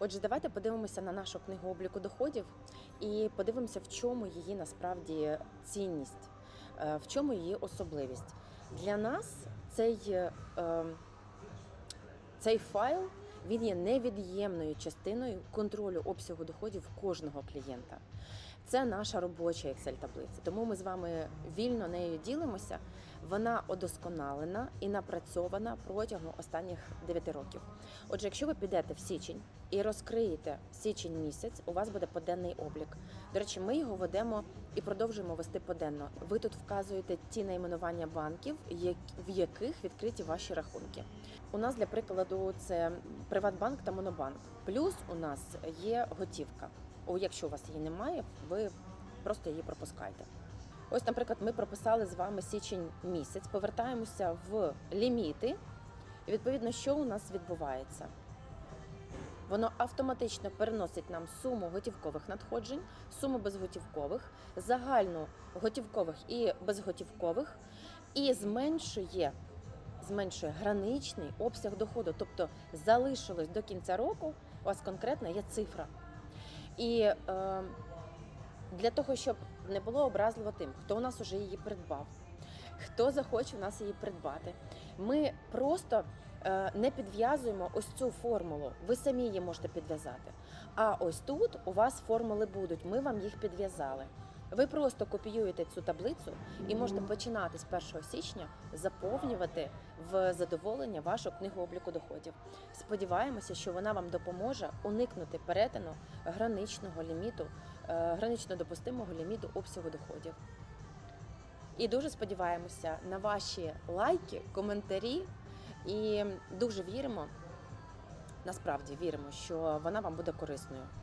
Отже, давайте подивимося на нашу книгу обліку доходів і подивимося, в чому її насправді цінність, е, в чому її особливість. Для нас цей, е, цей файл він є невід'ємною частиною контролю обсягу доходів кожного клієнта. Це наша робоча Excel-таблиця, тому ми з вами вільно нею ділимося. Вона удосконалена і напрацьована протягом останніх 9 років. Отже, якщо ви підете в січень і розкриєте січень місяць, у вас буде поденний облік. До речі, ми його ведемо і продовжуємо вести поденно. Ви тут вказуєте ті найменування банків, в яких відкриті ваші рахунки. У нас для прикладу це Приватбанк та Монобанк. Плюс у нас є готівка. Якщо у вас її немає, ви просто її пропускайте. Ось, наприклад, ми прописали з вами січень місяць, повертаємося в ліміти. І відповідно, що у нас відбувається? Воно автоматично переносить нам суму готівкових надходжень, суму безготівкових, загальну готівкових і безготівкових, і зменшує, зменшує граничний обсяг доходу. Тобто залишилось до кінця року, у вас конкретна є цифра. І е, для того, щоб не було образливо тим, хто у нас вже її придбав, хто захоче у нас її придбати. Ми просто е, не підв'язуємо ось цю формулу. Ви самі її можете підв'язати. А ось тут у вас формули будуть. Ми вам їх підв'язали. Ви просто копіюєте цю таблицю і можете починати з 1 січня заповнювати в задоволення вашу книгу обліку доходів. Сподіваємося, що вона вам допоможе уникнути перетину граничного ліміту, е, гранично допустимого ліміту обсягу доходів. І дуже сподіваємося на ваші лайки, коментарі. І дуже віримо, насправді віримо, що вона вам буде корисною.